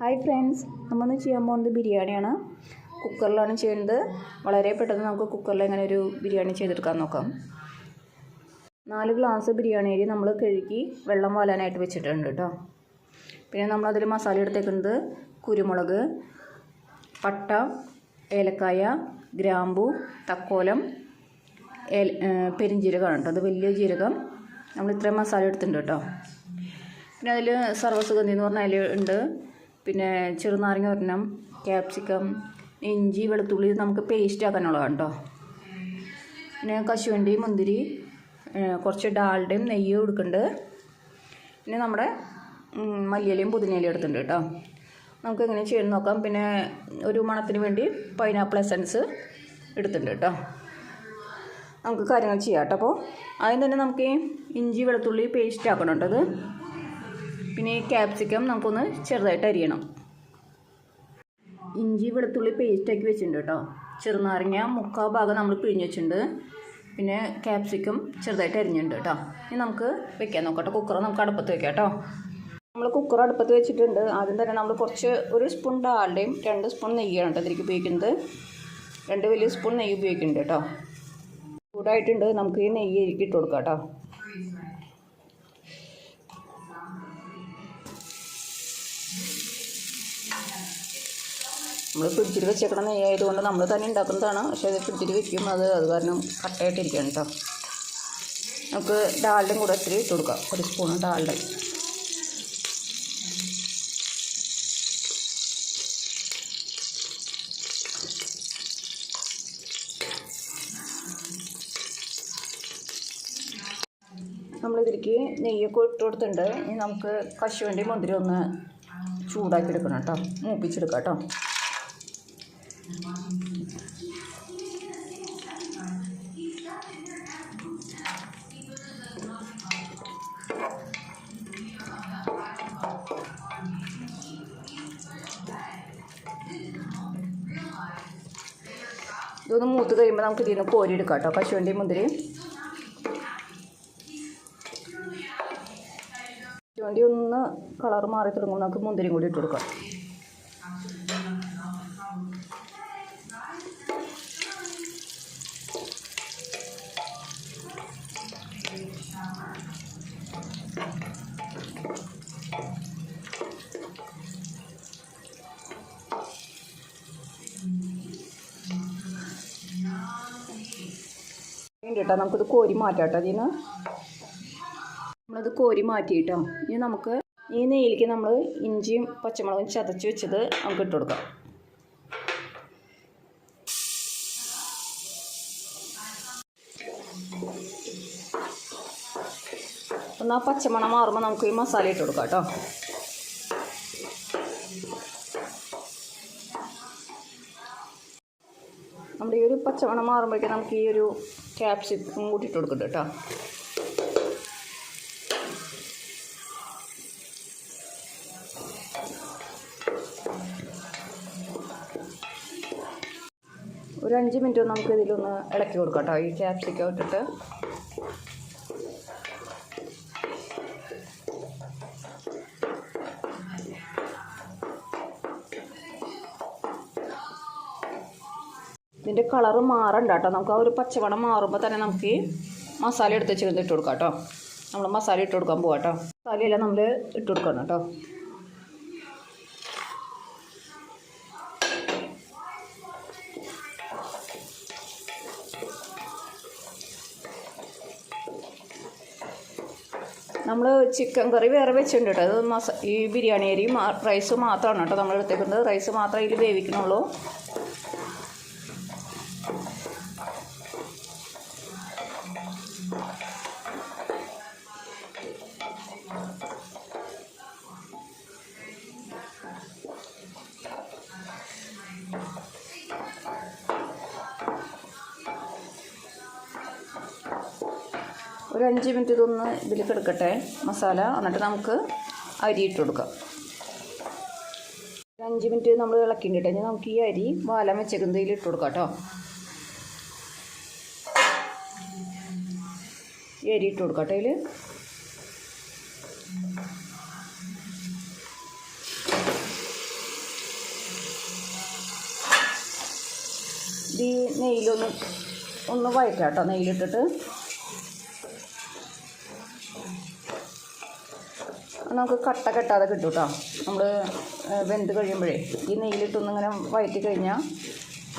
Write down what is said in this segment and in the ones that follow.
Hi friends നമ്മളിന്ന് ചെയ്യാൻ പോകുന്നത് ബിരിയാണിയാണ്. കുക്കറിലാണ് ചെയ്യുന്നത്. വളരെ പെട്ടെന്ന് നമുക്ക് കുക്കറിൽ എങ്ങനെ ഒരു ബിരിയാണി ചെയ്തെടുക്കാൻ നോക്കാം. നാല് ഗ്ലാസ് ബിരിയാണി അരി നമ്മൾ കഴുകി വെള്ളം വാലാനായിട്ട് വെച്ചിട്ടുണ്ട് കേട്ടോ പിന്നെ നമ്മളതിൽ മസാല എടുത്തേക്കുന്നത് കുരുമുളക് പട്ട ഏലക്കായ ഗ്രാമ്പു തക്കോലം ഏൽ പെരിഞ്ജീരകമാണ് കേട്ടോ അത് വലിയ ജീരകം. നമ്മൾ ഇത്രയും മസാല എടുത്തിട്ടുണ്ട് കേട്ടോ പിന്നെ അതിൽ സർവസുഗന്ധി എന്ന് പറഞ്ഞ അതിൽ ഉണ്ട്. പിന്നെ ചെറുനാരങ്ങ ഒരെണ്ണം ക്യാപ്സിക്കം ഇഞ്ചി വെളുത്തുള്ളി നമുക്ക് പേസ്റ്റ് ആക്കാനുള്ളതാണ് കേട്ടോ പിന്നെ കശുവണ്ടി മുന്തിരി കുറച്ച് ഡാളുടെയും നെയ്യും എടുക്കുന്നുണ്ട് പിന്നെ നമ്മുടെ മല്ലിയിലയും പുതിനയിലയും എടുത്തിട്ടുണ്ട് കേട്ടോ നമുക്ക് എങ്ങനെ ചെയ്യുന്ന നോക്കാം. പിന്നെ ഒരു മണത്തിന് വേണ്ടി പൈനാപ്പിൾ എസൻസ് എടുത്തിട്ടുണ്ട് കേട്ടോ നമുക്ക് കാര്യങ്ങൾ ചെയ്യാം കേട്ടോ അപ്പോൾ ആദ്യം തന്നെ നമുക്ക് ഇഞ്ചി വെളുത്തുള്ളി പേസ്റ്റ് ആക്കണം കേട്ടോ അത് പിന്നെ ഈ ക്യാപ്സിക്കം നമുക്കൊന്ന് ചെറുതായിട്ട് അരിയണം. ഇഞ്ചി വെളുത്തുള്ളി പേസ്റ്റ് ആക്കി വെച്ചിട്ടുണ്ട് കേട്ടോ. ചെറുനാരങ്ങ മുക്കാൽ ഭാഗം നമ്മൾ പിഴിഞ്ഞ് വെച്ചിട്ടുണ്ട്. പിന്നെ ക്യാപ്സിക്കം ചെറുതായിട്ട് അരിഞ്ഞിട്ടുണ്ട് കേട്ടോ. ഇനി നമുക്ക് വെക്കാൻ നോക്കട്ടെ. കുക്കർ നമുക്ക് അടുപ്പത്ത് വെക്കാം കേട്ടോ. നമ്മൾ കുക്കർ അടുപ്പത്ത് വെച്ചിട്ടുണ്ട്. ആദ്യം തന്നെ നമ്മൾ കുറച്ച് ഒരു സ്പൂൺ ഡാളുടെയും രണ്ട് സ്പൂൺ നെയ്യാണ് കേട്ടോ ഇതിലേക്ക് ഉപയോഗിക്കുന്നത്. രണ്ട് വലിയ സ്പൂൺ നെയ്യ് ഉപയോഗിക്കുന്നുണ്ട് കേട്ടോ. ചൂടായിട്ടുണ്ട്. നമുക്ക് ഈ നെയ്യ് ഇട്ട് കൊടുക്കാം കേട്ടോ. നമ്മൾ ഫ്രിഡ്ജിൽ വെച്ചേക്കണ നെയ്യ് ആയതുകൊണ്ട് നമ്മൾ തന്നെ ഉണ്ടാക്കുന്നതാണ് പക്ഷേ അത് ഫ്രിഡ്ജിൽ വെക്കും. അത് അത് കാരണം കട്ടായിട്ടിരിക്കണം കേട്ടോ നമുക്ക് ഡാളുടെയും കൂടെ ഇത്തിരി ഇട്ട് കൊടുക്കാം. ഒരു സ്പൂൺ ഡാളുടെ നമ്മളിതിലേക്ക് നെയ്യൊക്കെ ഇട്ട് കൊടുത്തിട്ടുണ്ട്. ഇനി നമുക്ക് കശുവണ്ടി മുന്തിരി ഒന്ന് ചൂടാക്കി എടുക്കണം കേട്ടോ മൂപ്പിച്ചെടുക്കാം കേട്ടോ ഇതൊന്ന് മൂത്ത് കഴിയുമ്പോൾ നമുക്ക് ഇതിൽ നിന്ന് കോരി എടുക്കാം കേട്ടോ കശുവണ്ടി മുന്തിരി. കശുവണ്ടി ഒന്ന് കളർ മാറി തുടങ്ങുമ്പോൾ നമുക്ക് മുന്തിരിയും കൂടി ഇട്ട് കൊടുക്കാം. നമുക്കിത് കോരി മാറ്റാട്ടോ അതിൽ നമ്മളത് കോരി മാറ്റിയിട്ടോ. ഇനി നമുക്ക് ഈ നെയ്യിലേക്ക് നമ്മൾ ഇഞ്ചിയും പച്ചമുളകും ചതച്ച് വെച്ചത് നമുക്ക് ഇട്ട് കൊടുക്കാം. ഒന്ന് ആ പച്ചമണം മാറുമ്പോൾ നമുക്ക് ഈ മസാല ഇട്ട് കൊടുക്കാം കേട്ടോ. നമ്മുടെ ഈ ഒരു പച്ചമണം മാറുമ്പോഴേക്കും നമുക്ക് ഈ ഒരു ക്യാപ്സിക്കം കൂട്ടിയിട്ട് കൊടുക്കട്ടെ കേട്ടോ. ഒരു അഞ്ച് മിനിറ്റ് നമുക്ക് ഇതിലൊന്ന് ഇളക്കി കൊടുക്കാം കേട്ടോ. ഈ ക്യാപ്സിക്കം ഇട്ടിട്ട്. ഇതിന്റെ കളർ മാറണ്ട കേട്ടോ. നമുക്ക് ആ ഒരു പച്ചവണം മാറുമ്പോൾ തന്നെ നമുക്ക് മസാല എടുത്ത് വെച്ചിരുന്ന് ഇട്ട് കൊടുക്കാം കേട്ടോ. നമ്മൾ മസാല ഇട്ട് കൊടുക്കാൻ പോവാം കേട്ടോ. മസാലയെല്ലാം നമ്മൾ ഇട്ട് കൊടുക്കണം കേട്ടോ. നമ്മൾ ചിക്കൻ കറി വേറെ വെച്ചിട്ടുണ്ട് കേട്ടോ. അത് മസ ഈ ബിരിയാണി അരി റൈസ് മാത്രമാണ് കേട്ടോ നമ്മൾ എടുത്തേക്കുന്നത്. റൈസ് മാത്രമേ ഇതിൽ വേവിക്കണുള്ളൂ ഒരു അഞ്ച് മിനിറ്റ് ഇതൊന്ന് ഇതിൽ കിടക്കട്ടെ. മസാല. എന്നിട്ട് നമുക്ക് അരി ഇട്ട് കൊടുക്കാം. ഒരു അഞ്ച് മിനിറ്റ് നമ്മൾ ഇളക്കിണ്ടിട്ട് ഇനി നമുക്ക് ഈ അരി വാലം വെച്ചേക്കുന്നതിൽ ഇട്ട് കൊടുക്കാം കേട്ടോ. ഈ അരി ഇട്ട് കൊടുക്കാം കേട്ടോ ഇതിൽ ഈ നെയ്യിലൊന്ന് ഒന്ന് വഴറ്റാം കേട്ടോ. നെയ്യിലിട്ടിട്ട് നമുക്ക് കട്ട കെട്ടാതെ കിട്ടും കേട്ടോ നമ്മൾ വെന്ത് കഴിയുമ്പോഴേ. ഈ നെയ്യിലിട്ടൊന്നിങ്ങനെ വഴറ്റി കഴിഞ്ഞാൽ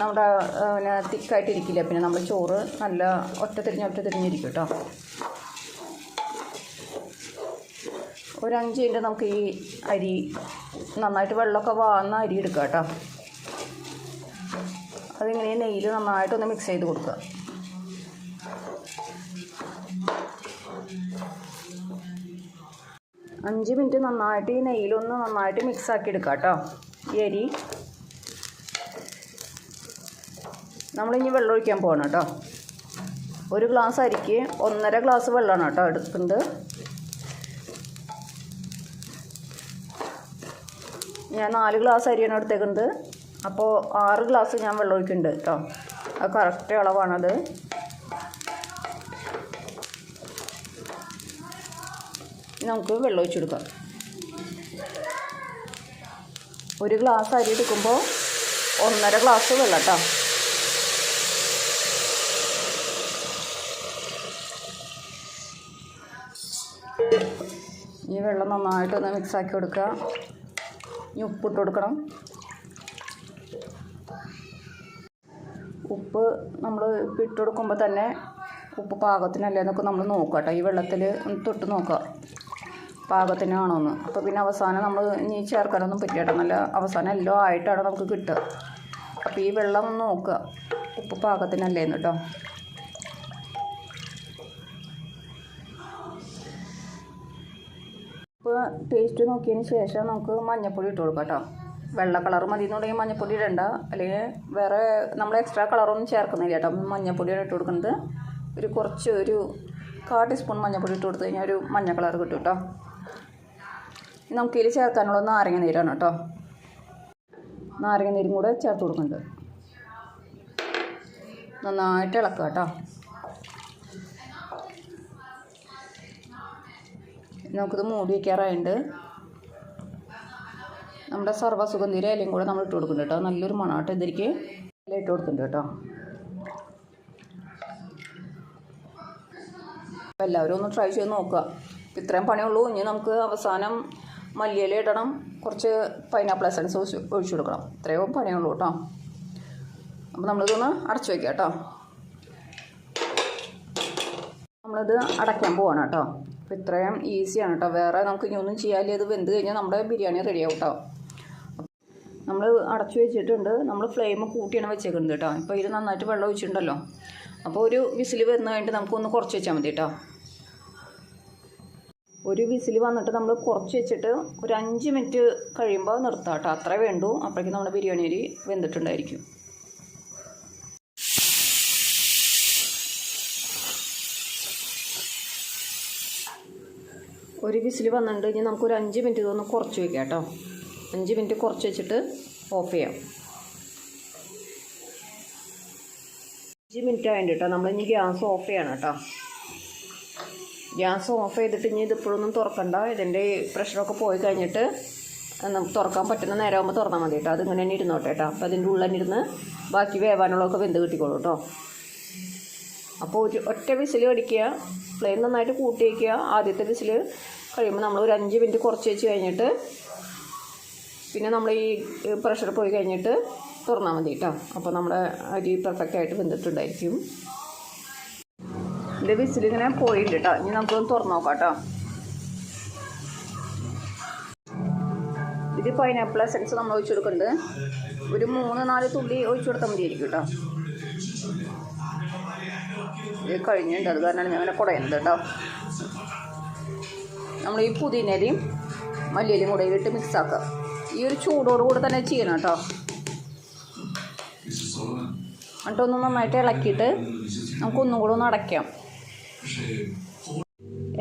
നമ്മുടെ പിന്നെ തിക്കായിട്ടിരിക്കില്ല? പിന്നെ നമ്മൾ ചോറ് നല്ല ഒറ്റ തിരിഞ്ഞ് ഒറ്റ തിരിഞ്ഞിരിക്കും കേട്ടോ ഒരു അഞ്ച് മിനിറ്റ് നമുക്ക് ഈ അരി നന്നായിട്ട് വെള്ളമൊക്കെ വാങ്ങുന്ന അരി എടുക്കാം കേട്ടോ അതിങ്ങനെ നെയ്യിൽ നന്നായിട്ടൊന്ന് മിക്സ് ചെയ്ത് കൊടുക്കുക. അഞ്ച് മിനിറ്റ് നന്നായിട്ട് ഈ നെയ്യിലൊന്ന് നന്നായിട്ട് മിക്സ് ആക്കി എടുക്കുക കേട്ടോ ഈ അരി. നമ്മളിനി വെള്ളം ഒഴിക്കാൻ പോകണം കേട്ടോ ഒരു ഗ്ലാസ് അരിക്ക് ഒന്നര ഗ്ലാസ് വെള്ളമാണ് കേട്ടോ എടുക്കുന്നത്. ഞാൻ നാല് ഗ്ലാസ് അരിയാണ് എടുത്തേക്കുന്നത്. അപ്പോൾ ആറ് ഗ്ലാസ് ഞാൻ വെള്ളം ഒഴിക്കുന്നുണ്ട് കേട്ടോ അത് കറക്റ്റ് അളവാണത്. നമുക്ക് വെള്ളം ഒഴിച്ചെടുക്കാം ഒരു ഗ്ലാസ് അരി എടുക്കുമ്പോൾ ഒന്നര ഗ്ലാസ് വെള്ളം കേട്ടോ ഈ വെള്ളം നന്നായിട്ടൊന്ന് മിക്സ് ആക്കി കൊടുക്കുക. ഇനി ഉപ്പിട്ട് കൊടുക്കണം. ഉപ്പ് നമ്മൾ ഇട്ട് കൊടുക്കുമ്പോൾ തന്നെ ഉപ്പ് പാകത്തിനല്ലേ എന്നൊക്കെ നമ്മൾ നോക്കുക കേട്ടോ ഈ വെള്ളത്തിൽ ഒന്ന് തൊട്ട് നോക്കുക. പാകത്തിനാണോ എന്ന് അപ്പോൾ പിന്നെ അവസാനം നമ്മൾ ഇനി ചേർക്കാനൊന്നും പറ്റില്ല നല്ല അവസാനം എല്ലാം ആയിട്ടാണ് നമുക്ക് കിട്ടുക. അപ്പോൾ ഈ വെള്ളം ഒന്ന് നോക്കുക. ഉപ്പ് പാകത്തിനല്ലേന്ന് കേട്ടോ ഇപ്പോൾ ടേസ്റ്റ് നോക്കിയതിന് ശേഷം നമുക്ക് മഞ്ഞൾപ്പൊടി ഇട്ട് കൊടുക്കാം കേട്ടോ വെള്ള കളർ മതി എന്നുണ്ടെങ്കിൽ മഞ്ഞൾപ്പൊടി ഇടണ്ട. അല്ലെങ്കിൽ വേറെ നമ്മൾ എക്സ്ട്രാ കളറൊന്നും ചേർക്കുന്നില്ല കേട്ടോ മഞ്ഞൾപ്പൊടിയാണ് ഇട്ട് കൊടുക്കുന്നത്. ഒരു കുറച്ച് ഒരു കാ ടീസ്പൂൺ മഞ്ഞൾപ്പൊടി ഇട്ട് കൊടുത്തു കഴിഞ്ഞാൽ ഒരു മഞ്ഞ കളർ കിട്ടും കേട്ടോ നമുക്ക് ഇതിൽ ചേർക്കാനുള്ള നാരങ്ങ നീരാണ് കേട്ടോ. നാരങ്ങ നീരും കൂടെ ചേർത്ത് കൊടുക്കുന്നുണ്ട്. നന്നായിട്ട് ഇളക്കുക കേട്ടോ. നമുക്കിത് മൂടി വയ്ക്കാറായുണ്ട് നമ്മുടെ സർവസുഗന്ധീര ഇലയും കൂടെ നമ്മൾ ഇട്ട് കൊടുക്കുന്നുണ്ട് കേട്ടോ. നല്ലൊരു മണാട്ടോ ഇതിലേക്ക് ഇല ഇട്ട് കൊടുക്കുന്നുണ്ട് കേട്ടോ. എല്ലാവരും ഒന്ന് ട്രൈ ചെയ്ത് നോക്കുക. ഇത്രയും പണിയുള്ളൂ ഇനി നമുക്ക് അവസാനം മല്ലിയില ഇടണം. കുറച്ച് പൈനാപ്പിൾ എസൻസ് ഒഴിച്ച് കൊടുക്കണം. ഇത്രയോ പണിയുള്ളൂ കേട്ടോ. അപ്പോൾ നമ്മളിതൊന്ന് അടച്ചു വയ്ക്കാം കേട്ടോ. നമ്മളിത് അടയ്ക്കാൻ പോവാണ് കേട്ടോ. അപ്പോൾ ഇത്രയും ഈസിയാണ് കേട്ടോ. വേറെ നമുക്ക് ഇനി ഒന്നും ചെയ്യാനില്ല. ഇത് വെന്ത് കഴിഞ്ഞാൽ നമ്മുടെ ബിരിയാണി റെഡിയാവും കേട്ടോ. നമ്മൾ അടച്ചു വെച്ചിട്ടുണ്ട്. നമ്മൾ ഫ്ലെയിം കൂട്ടിയാണ് വെച്ചേക്കുന്നത് കേട്ടോ. ഇപ്പോൾ ഇത് നന്നായിട്ട് വെള്ളം ഒഴിച്ചിട്ടുണ്ടല്ലോ. അപ്പോൾ ഒരു വിസിൽ വന്നു കഴിഞ്ഞിട്ട് നമുക്കൊന്ന് കുറച്ച് വെച്ചാൽ മതി കേട്ടോ. ഒരു വിസിൽ വന്നിട്ട് നമ്മൾ കുറച്ച് വെച്ചിട്ട് ഒരു അഞ്ച് മിനിറ്റ് കഴിയുമ്പോൾ നിർത്താം കേട്ടോ. അത്രേ വേണ്ടൂ. അപ്പോഴേക്കും നമ്മുടെ ബിരിയാണി അരി വെന്തിട്ടുണ്ടായിരിക്കും. ഒരു വിസിൽ വന്നിട്ടുണ്ട്. ഇനി നമുക്കൊരു അഞ്ച് മിനിറ്റ് ഇതൊന്ന് കുറച്ച് വെക്കാം കേട്ടോ. അഞ്ച് മിനിറ്റ് കുറച്ച് വെച്ചിട്ട് ഓഫ് ചെയ്യാം. അഞ്ച് മിനിറ്റ് ആയിട്ട് കേട്ടോ. നമ്മളിനി ഗ്യാസ് ഓഫ് ചെയ്യണം കേട്ടോ. ഗ്യാസ് ഓഫ് ചെയ്തിട്ട് ഇനി ഇതിപ്പോഴൊന്നും തുറക്കണ്ട. ഇതിന്റെ പ്രഷറൊക്കെ പോയി കഴിഞ്ഞിട്ട് തുറക്കാൻ പറ്റുന്ന നേരമാകുമ്പോൾ തുറന്നാൽ മതി കേട്ടോ അതിങ്ങനെ തന്നെ ഇരുന്നോട്ടെ കേട്ടോ അപ്പോൾ അതിന്റെ ഉള്ളിൽ തന്നെ ഇരുന്ന് ബാക്കി വേവാനുള്ളതൊക്കെ വെന്ത് കിട്ടിക്കോളൂ കേട്ടോ അപ്പോൾ ഒരു ഒറ്റ വിസിൽ അടിക്കുക ഫ്ലെയിം നന്നായിട്ട് കൂട്ടി വയ്ക്കുക. ആദ്യത്തെ വിസിൽ കഴിയുമ്പോൾ നമ്മൾ ഒരു അഞ്ച് മിനിറ്റ് കുറച്ച് വെച്ച് കഴിഞ്ഞിട്ട് പിന്നെ നമ്മൾ ഈ പ്രഷർ പോയി കഴിഞ്ഞിട്ട് തുറന്നാൽ മതി കേട്ടോ അപ്പോൾ നമ്മുടെ അരി പെർഫെക്റ്റ് ആയിട്ട് വെന്തിട്ടുണ്ടായിരിക്കും. ഇതിന്റെ വിസിൽ ഇങ്ങനെ പോയിട്ടുണ്ട് കേട്ടോ ഇനി നമുക്കൊന്ന് തുറന്നു നോക്കാം കേട്ടോ ഇത് പൈനാപ്പിൾ എസൻസ് നമ്മൾ ഒഴിച്ചു കൊടുക്കുന്നുണ്ട്. ഒരു മൂന്ന് നാല് തുള്ളി ഒഴിച്ചു കൊടുത്താൽ മതിയായിരിക്കും കേട്ടോ ഇത് കഴിഞ്ഞിട്ടുണ്ട് അത് കാരണമാണ് ഞാൻ അങ്ങനെ കുടയുന്നത് കേട്ടോ നമ്മൾ ഈ പുതിനയിലയും മല്ലിയിലും കൂടെ ഇട്ട് മിക്സ് ആക്കുക ഈ ഒരു ചൂടോട് കൂടെ തന്നെ ചെയ്യണം കേട്ടോ എന്നിട്ടൊന്ന് നന്നായിട്ട് ഇളക്കിയിട്ട് നമുക്കൊന്നും കൂടെ ഒന്ന് അടയ്ക്കാം.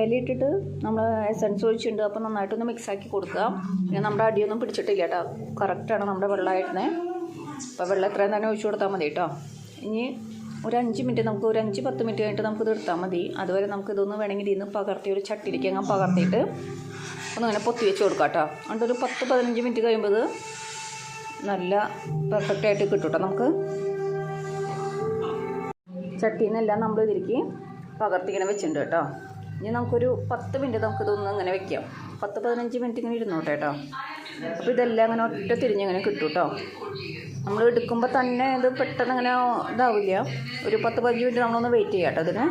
ഇലയിട്ടിട്ട് നമ്മൾ എസൻസ് ഒഴിച്ചിട്ടുണ്ട്. അപ്പോൾ നന്നായിട്ടൊന്ന് മിക്സ് ആക്കി കൊടുക്കുക പിന്നെ നമ്മുടെ അടിയൊന്നും പിടിച്ചിട്ടില്ല കേട്ടോ. കറക്റ്റാണ് നമ്മുടെ വെള്ളമായിരുന്നത് അപ്പോൾ വെള്ളം എത്രയും തന്നെ ഒഴിച്ചു കൊടുത്താൽ മതി കേട്ടോ. ഇനി ഒരു അഞ്ച് മിനിറ്റ് നമുക്ക് ഒരു അഞ്ച് പത്ത് മിനിറ്റ് കഴിഞ്ഞിട്ട് നമുക്ക് ഇത് എടുത്താൽ മതി. അതുവരെ നമുക്ക് ഇതൊന്ന് വേണമെങ്കിൽ ഇന്ന് പകർത്തി ഒരു ചട്ടിയിലേക്ക് അങ്ങ് പകർത്തിയിട്ട് ഒന്നിങ്ങനെ പൊത്തി വെച്ച് കൊടുക്കാം കേട്ടോ. അതുകൊണ്ട് ഒരു പത്ത് പതിനഞ്ച് മിനിറ്റ് കഴിയുമ്പോൾ നല്ല പെർഫെക്റ്റായിട്ട് കിട്ടും കേട്ടോ നമുക്ക്. ചട്ടിയിൽ നിന്നെല്ലാം നമ്മൾ ഇതിലേക്ക് പകർത്തി ഇങ്ങനെ വെച്ചിട്ടുണ്ട് കേട്ടോ. ഇനി നമുക്കൊരു പത്ത് മിനിറ്റ് നമുക്കിതൊന്ന് ഇങ്ങനെ വെക്കാം. പത്ത് പതിനഞ്ച് മിനിറ്റ് ഇങ്ങനെ ഇരുന്നോട്ടെ കേട്ടോ. അപ്പോൾ ഇതെല്ലാം അങ്ങനെ ഒറ്റ തിരിഞ്ഞിങ്ങനെ കിട്ടും കേട്ടോ. നമ്മൾ എടുക്കുമ്പോൾ തന്നെ ഇത് പെട്ടെന്ന് അങ്ങനെ ഇതാവില്ല. ഒരു പത്ത് പതിനഞ്ച് മിനിറ്റ് നമ്മളൊന്ന് വെയിറ്റ് ചെയ്യാം കേട്ടോ അതിന്.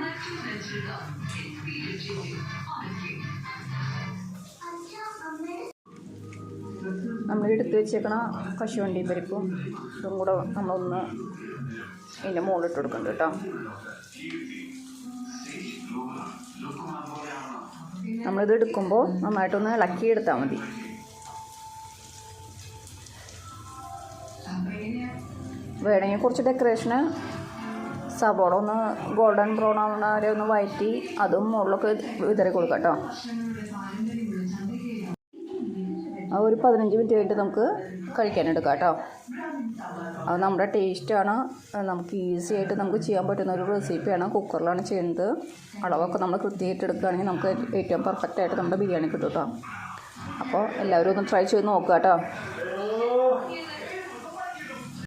നമ്മൾ എടുത്ത് വെച്ചേക്കണ കശുവണ്ടി പരിപ്പും ഇതും കൂടെ നമ്മളൊന്ന് ഇതിന്റെ മുകളിലിട്ട് കൊടുക്കുന്നുണ്ട് കേട്ടോ. നമ്മളിത് എടുക്കുമ്പോൾ നന്നായിട്ടൊന്ന് ഇളക്കി എടുത്താൽ മതി. വേണമെങ്കിൽ കുറച്ച് ഡെക്കറേഷന് സവോള ഒന്ന് ഗോൾഡൻ ബ്രൗൺ ആവുന്ന വരെ ഒന്ന് വഴറ്റി അതും മുകളിലൊക്കെ വിതറി കൊടുക്കാം കേട്ടോ. ഒരു പതിനഞ്ച് മിനിറ്റ് കഴിഞ്ഞിട്ട് നമുക്ക് കഴിക്കാനെടുക്കാം കേട്ടോ. അത് നമ്മുടെ ടേസ്റ്റാണ് നമുക്ക് ഈസി ആയിട്ട് നമുക്ക് ചെയ്യാൻ പറ്റുന്ന ഒരു റെസിപ്പിയാണ് കുക്കറിലാണ് ചെയ്യുന്നത്. അളവൊക്കെ നമ്മൾ കൃത്യമായിട്ട് എടുക്കുകയാണെങ്കിൽ നമുക്ക് ഏറ്റവും പെർഫെക്റ്റ് ആയിട്ട് നമ്മുടെ ബിരിയാണി കിട്ടും കേട്ടോ. അപ്പോൾ എല്ലാവരും ഒന്ന് ട്രൈ ചെയ്ത് നോക്കുക കേട്ടോ.